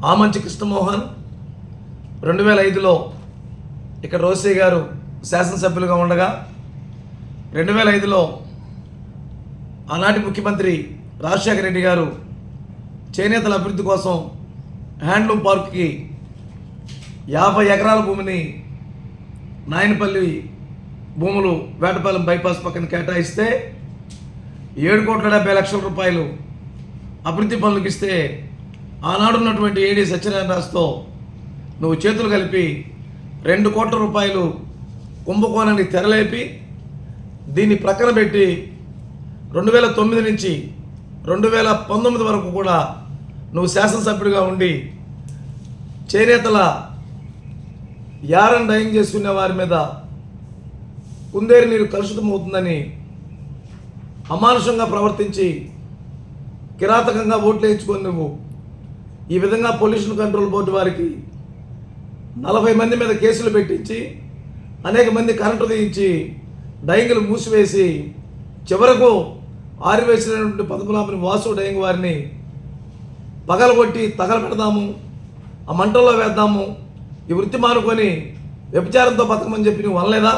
ఆమంచి కృష్ణమోహన్ రెండు వేల ఐదులో ఇక్కడ రోసే గారు శాసనసభ్యులుగా ఉండగా రెండు వేల ఐదులో ఆనాటి ముఖ్యమంత్రి రాజశేఖర రెడ్డి గారు చేనేతల అభివృద్ధి కోసం హ్యాండ్లూమ్ పార్క్కి యాభై ఎకరాల భూమిని నాయనపల్లి భూములు వేటపాలెం బైపాస్ పక్కన కేటాయిస్తే ఏడు కోట్ల డెబ్బై లక్షల రూపాయలు అభివృద్ధి పనులకు ఇస్తే ఆనాడు ఉన్నటువంటి ఏడి సత్యనారాయణ రాజుతో నువ్వు చేతులు కలిపి రెండు కోట్ల రూపాయలు కుంభకోణాన్ని తెరలేపి దీన్ని ప్రక్కన పెట్టి రెండు వేల తొమ్మిది నుంచి రెండు వేల పంతొమ్మిది వరకు కూడా నువ్వు శాసనసభ్యుడిగా ఉండి చేనేతల యారన్ డయింగ్ చేసుకునే వారి మీద కుందేరు నీరు కలుషితమవుతుందని అమానుషంగా ప్రవర్తించి కిరాతకంగా ఓట్లు వేయించుకొని నువ్వు ఈ విధంగా పొల్యూషన్ కంట్రోల్ బోర్డు వారికి నలభై మంది మీద కేసులు పెట్టించి అనేక మంది కరెంటు తీయించి డైంగులు మూసివేసి చివరకు ఆరివేసినటువంటి పద్మనాభని వాసు డైంగ్ వారిని పగలగొట్టి తగలబెడదాము ఆ మంటల్లో వేద్దాము ఈ వృత్తి మానుకొని వ్యభిచారంతో బతకమని చెప్పి నువ్వు అనలేదా?